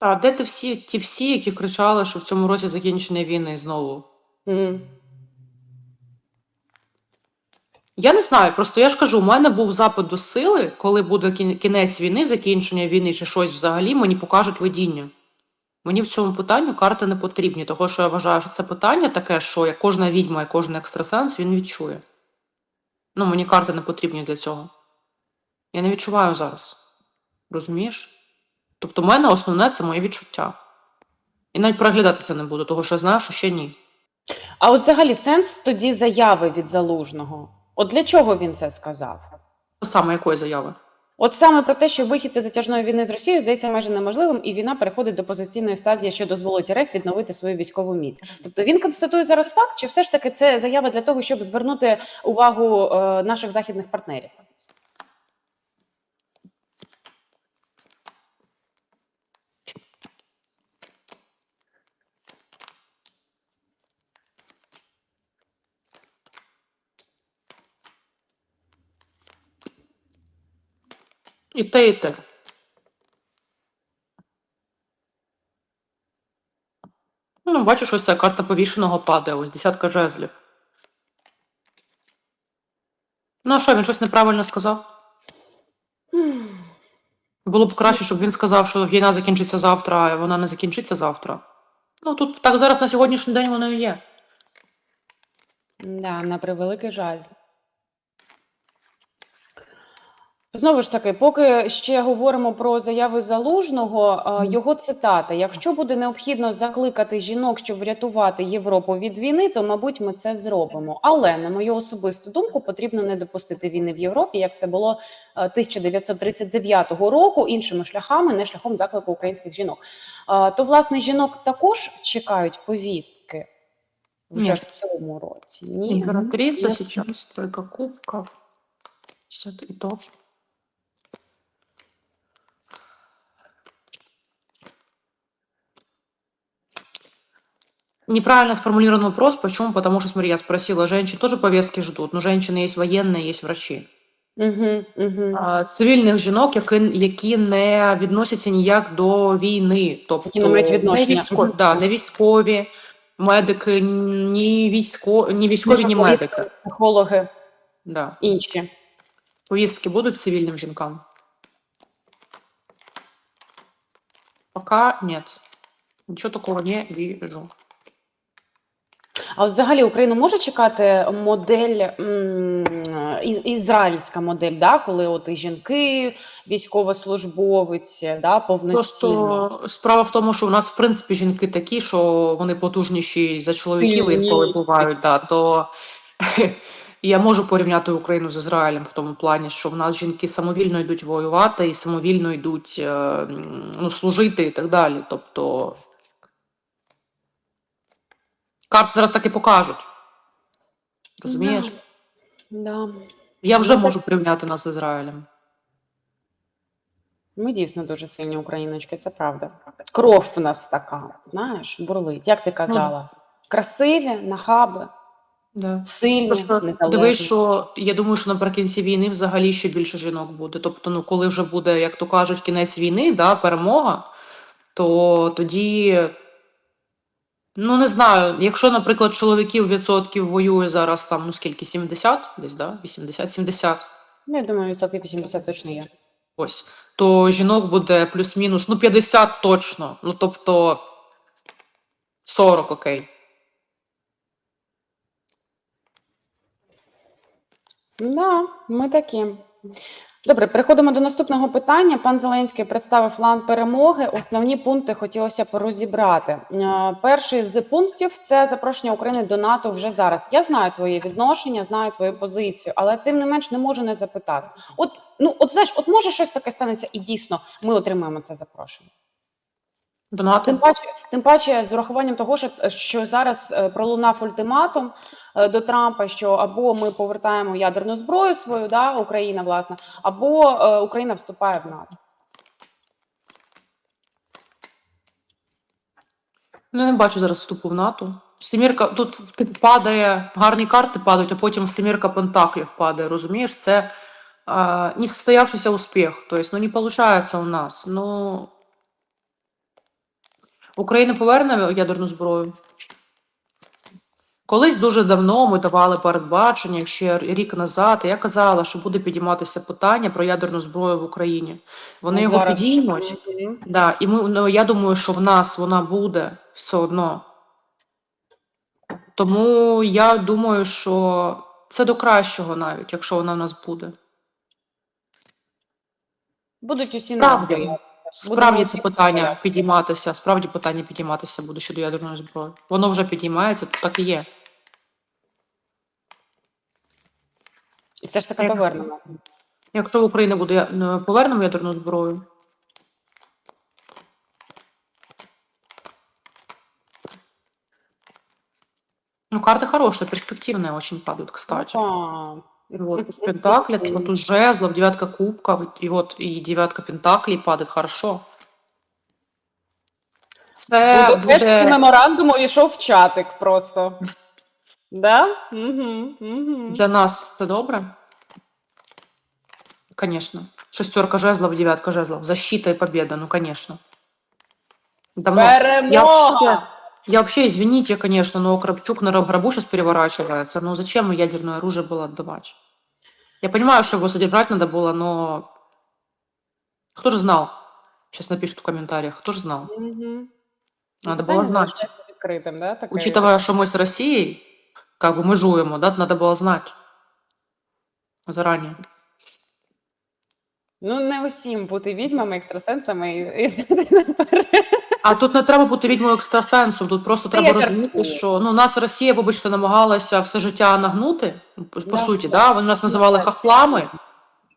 А де ти всі, ті всі, які кричали, що в цьому році закінчення війни знову? Мгм. Я не знаю, просто я ж кажу, у мене був запит до сили, коли буде кін- кінець війни, закінчення війни чи щось взагалі, мені покажуть видіння. Мені в цьому питанню карти не потрібні, тому що я вважаю, що це питання таке, що як кожна відьма і кожен екстрасенс він відчує. Ну, мені карти не потрібні для цього. Я не відчуваю зараз. Розумієш? Тобто, в мене основне це моє відчуття. І навіть переглядатися не буду, тому що я знаю, що ще ні. А от взагалі сенс тоді заяви від залужного. От для чого він це сказав? Саме якої заяви? От саме про те, що вихід із затяжної війни з Росією здається майже неможливим, і війна переходить до позиційної стадії, що дозволить РФ відновити свою військову міць. Тобто він констатує зараз факт, чи все ж таки це заява для того, щоб звернути увагу е, наших західних партнерів? І те, і те. Ну, бачиш, ось ця карта повішеного падає, ось десятка жезлів. Ну, а що, він щось неправильно сказав? Було б краще, щоб він сказав, що війна закінчиться завтра, а вона не закінчиться завтра. Ну, тут так зараз на сьогоднішній день воно і є. Да, на превеликий жаль. Знову ж таки, поки ще говоримо про заяви залужного, його цитата: якщо буде необхідно закликати жінок, щоб врятувати Європу від війни, то мабуть ми це зробимо. Але на мою особисту думку, потрібно не допустити війни в Європі, як це було е, 1939 року, іншими шляхами, не шляхом заклику українських жінок. То власне жінок також чекають повістки вже Ні. в цьому році. Ні, Імператриця сейчас, тройка кубков. 50 і топ. Неправильно сформулирован вопрос. Почему? Потому что, смотри, я спросила, женщин тоже повестки ждут. Но женщины есть военные, есть врачі. Угу, угу. А, Цивільних жінок, які, які не відносяться ніяк до війни. Тобто Які не мають відношення. Не військові, да, не військові медики, ні, військо, ні військові, ні медики. психологи, Да. інші. Повістки будуть цивільним жінкам? Пока нет. Нічого такого не вижу. А от взагалі Україну може чекати модель ізраїльська модель, да, коли от і жінки, військовослужбовиці, да, повноцінно. Просто справа в тому, що у нас в принципі жінки такі, що вони потужніші за чоловіків, інколи бувають. Да, то я можу порівняти Україну з Ізраїлем в тому плані, що в нас жінки самовільно йдуть воювати і самовільно йдуть е, ну, служити і так далі. Тобто карти зараз так і покажуть. Розумієш? Да. Я вже Ну, можу порівняти нас з Ізраїлем. Ми дійсно дуже сильні україночки, це правда. Кров в нас така, знаєш, бурлить. Як ти казала? Красиві, нахаби, Да. сильні, Просто незалежні. дивись, що я думаю, що наприкінці війни взагалі ще більше жінок буде. Тобто, ну коли вже буде, як то кажуть, кінець війни, да, перемога, то тоді, ну не знаю, якщо, наприклад, чоловіків відсотків воює зараз там, ну скільки, 70 десь, да? 80-70, Ну, Я думаю, відсотків 80 точно є. ось, то жінок буде плюс-мінус, ну 50 точно. Ну тобто 40, окей. Да, ми такі. Добре, переходимо до наступного питання. Пан Зеленський представив план перемоги. Основні пункти хотілося б розібрати. Е, Перший з пунктів це запрошення України до НАТО вже зараз. Я знаю твоє відношення, знаю твою позицію, але тим не менш не можу не запитати. От ну, от знаєш, от може щось таке станеться, і дійсно ми отримаємо це запрошення. Донати. Тим паче, тим паче, з урахуванням того, що, що зараз е, пролунав ультиматум е, до Трампа, що або ми повертаємо ядерну зброю свою, да, Україна, власне, або е, Україна вступає в НАТО. Ну, я не бачу зараз вступу в НАТО. Семірка тут падає, гарні карти падають, а потім семірка пентаклів падає. Розумієш, це е, несостоявшийся успіх. Тобто, ну не виходить у нас. Ну Україна поверне ядерну зброю. Колись дуже давно ми давали передбачення, ще рік назад, і я казала, що буде підійматися питання про ядерну зброю в Україні. Вони От його зараз. підіймуть. Мгм. Да, і ми, ну, я думаю, що в нас вона буде все одно. Тому я думаю, що це до кращого навіть, якщо вона в нас буде. Будуть усі нас Справді, це питання підійматися, справді питання підійматися буде щодо ядерної зброї. Воно вже підіймається, то так і є. І все ж таки повернемо. Якщо в Україні буде е, повернемо ядерну зброю, ну, карты хорошие, перспективные очень падают, кстати. Опа. Вот, туз пентаклей, вот туз жезлов, девятка кубков, и вот и девятка пентаклей падает хорошо. Це буде меморандум увійшов в чатик просто. Да? Угу, угу. для нас це добре. Конечно. Шестерка жезлов, девятка жезлов. Защита и победа, ну, конечно. Давно. Я Перемога! вообще, я вообще, извините, конечно, но Кравчук на гробу сейчас переворачивается. Ну, зачем ядерное оружие было отдавать? Я понимаю, что его содержать надо было, но кто же знал? Сейчас напишут в комментариях. Кто же знал? Мгм. Надо Питання было знать. залишається відкритим, да? таке? Учитывая, что мы с Россией, как бы мы жуем, да, надо было знать заранее. Ну, не усім бути відьмами, екстрасенсами і, і знати наперед. А тут не треба бути відьмою екстрасенсом, тут просто Та треба я розуміти, жартую. що ну, нас Росія, вибачте, намагалася все життя нагнути, по, по Да, суті, да. да? вони нас називали так. хахлами.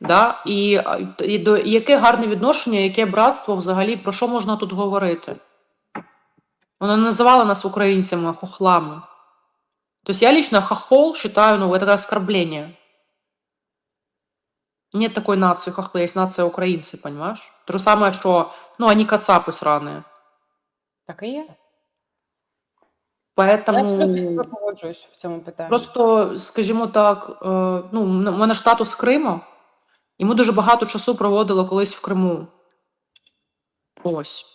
Да? І, а, і, до, і яке гарне відношення, яке братство взагалі, про що можна тут говорити? Вони не називали нас українцями, а хохлами. Тобто я лично хохол считаю, ну, это оскорбление. Нет такой нации хохлы, есть нация украинцы, понимаешь? То же самое, что, ну, они кацапы сраные. Так і є. Я Поэтому... абсолютно з погоджуюсь в цьому питанні. Просто, скажімо так, е, ну, у мене ж статус з Криму, і ми дуже багато часу проводили колись в Криму. Ось.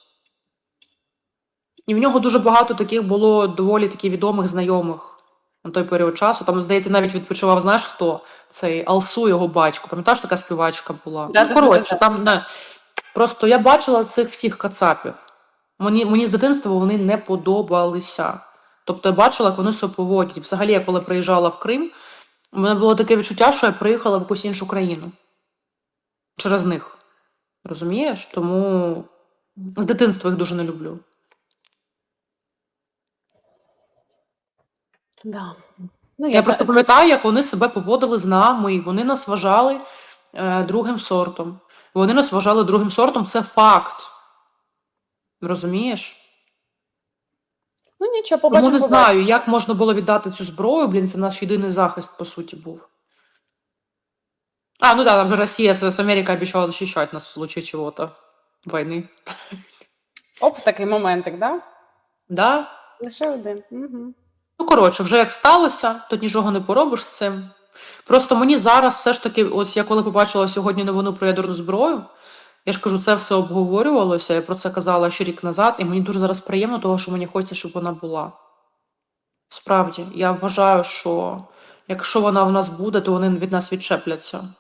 І в нього дуже багато таких було доволі таки відомих знайомих на той період часу. Там, здається, навіть відпочивав, знаєш хто? Цей Алсу, його батько. Пам'ятаєш, така співачка була? Да, ну, да, коротше, да, да. там не. Просто я бачила цих всіх кацапів. Мені, мені з дитинства вони не подобалися. Тобто я бачила, як вони себе поводять. Взагалі, я коли приїжджала в Крим, у мене було таке відчуття, що я приїхала в якусь іншу країну. Через них. Розумієш? Тому з дитинства їх дуже не люблю. Да. Ну, Я за- просто пам'ятаю, як вони себе поводили з нами, і вони нас вважали е, другим сортом. Вони нас вважали другим сортом, це факт. Розумієш? Ну нічого, Тому не побачимо. знаю, як можна було віддати цю зброю, блін, це наш єдиний захист, по суті, був. А, ну да, там же Россия с, Америкой обещала защищать нас в случае чего-то. Войны. Оп, такий моментик, да? Да? Лише один. Угу. Ну, коротше, вже як сталося, то нічого не поробиш з цим. Просто мені зараз все ж таки, ось я коли побачила сьогодні новину про ядерну зброю, я ж кажу, це все обговорювалося, я про це казала ще рік назад, і мені дуже зараз приємно, того, що мені хочеться, щоб вона була. Справді, я вважаю, що якщо вона в нас буде, то вони від нас відчепляться.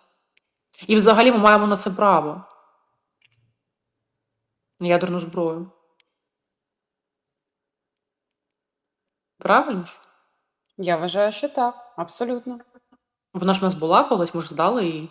І взагалі ми маємо на це право. Ядерну зброю. Правильно ж? Я вважаю, що так, абсолютно. Вона ж в нас була колись, ми ж здали її.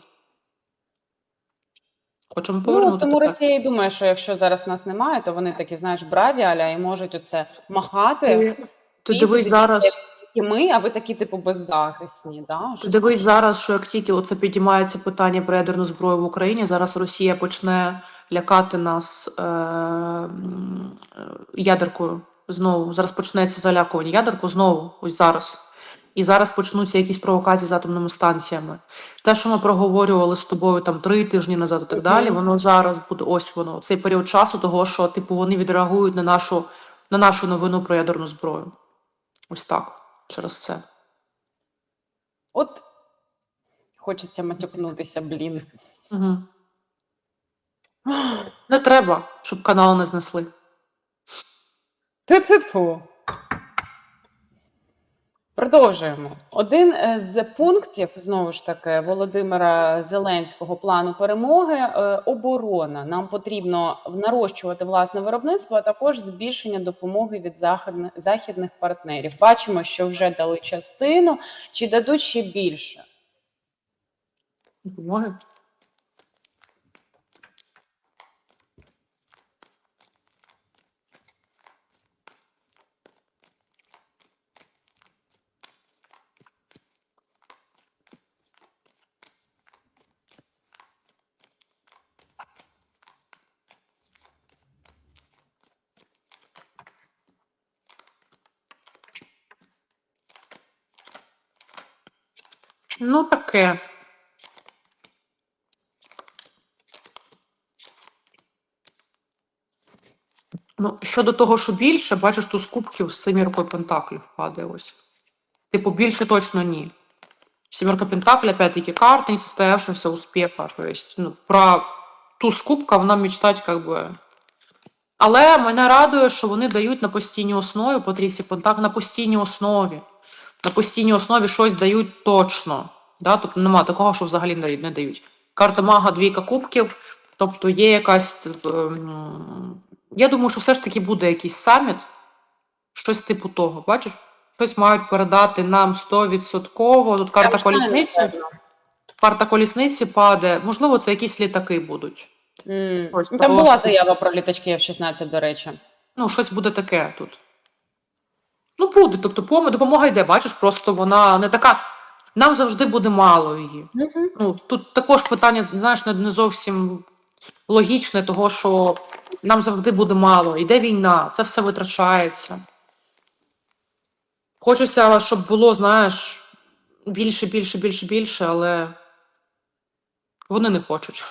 Хочемо Ну, повернути. тому. Росія і думає, що якщо зараз нас немає, то вони такі, знаєш, браві аля і можуть оце махати. Ти, ти дивись зараз, І ми, а ви такі, типу, беззахисні. Да? ти дивись зараз, що як тільки оце підіймається питання про ядерну зброю в Україні, зараз Росія почне лякати нас е- е, ядеркою знову. Зараз почнеться залякування ядерку знову, ось зараз. І зараз почнуться якісь провокації з атомними станціями. Те, що ми проговорювали з тобою там три тижні назад і так далі, воно зараз буде ось воно. Цей період часу, того, що типу вони відреагують на нашу, на нашу новину про ядерну зброю. Ось так. Через це. От хочеться матюкнутися, блін. Угу. Не треба, щоб канал не знесли. Ту-ту-ту. Продовжуємо. Один е, з пунктів знову ж таки Володимира Зеленського плану перемоги е, оборона. Нам потрібно нарощувати власне виробництво, а також збільшення допомоги від західних західних партнерів. Бачимо, що вже дали частину, чи дадуть ще більше. Допомоги. Ну, таке. Ну, щодо того, що більше, бачиш, тут з кубків з семіркою пентаклів падає ось. Типу, більше точно ні. Семерка пентаклей, опять-таки, карта несостоявшегося успеха. То есть, ну, про туз кубка вона мечтать, как би. Але мене радує, що вони дають на постійній основі по трійці пентаклів, на постійній основі. На постійній основі щось дають точно. Да? Тобто нема такого, що взагалі не дають- Карта мага, двійка кубків. Тобто є якась. ем, Я думаю, що все ж таки буде якийсь саміт, щось типу того. Бачиш? Щось мають передати нам 100%. Тут карта колісниці. Карта колісниці паде. Можливо, це якісь літаки будуть. М, Ось Там того, була заява про літачки F-16, до речі. Ну, щось буде таке тут. Ну, буде. Тобто, пом- допомога йде, бачиш, просто вона не така. Нам завжди буде мало її. Угу. Ну, тут також питання, знаєш, не зовсім логічне, того, що нам завжди буде мало. Йде війна, це все витрачається. Хочеться, щоб було, знаєш, більше, більше, більше, більше, але вони не хочуть.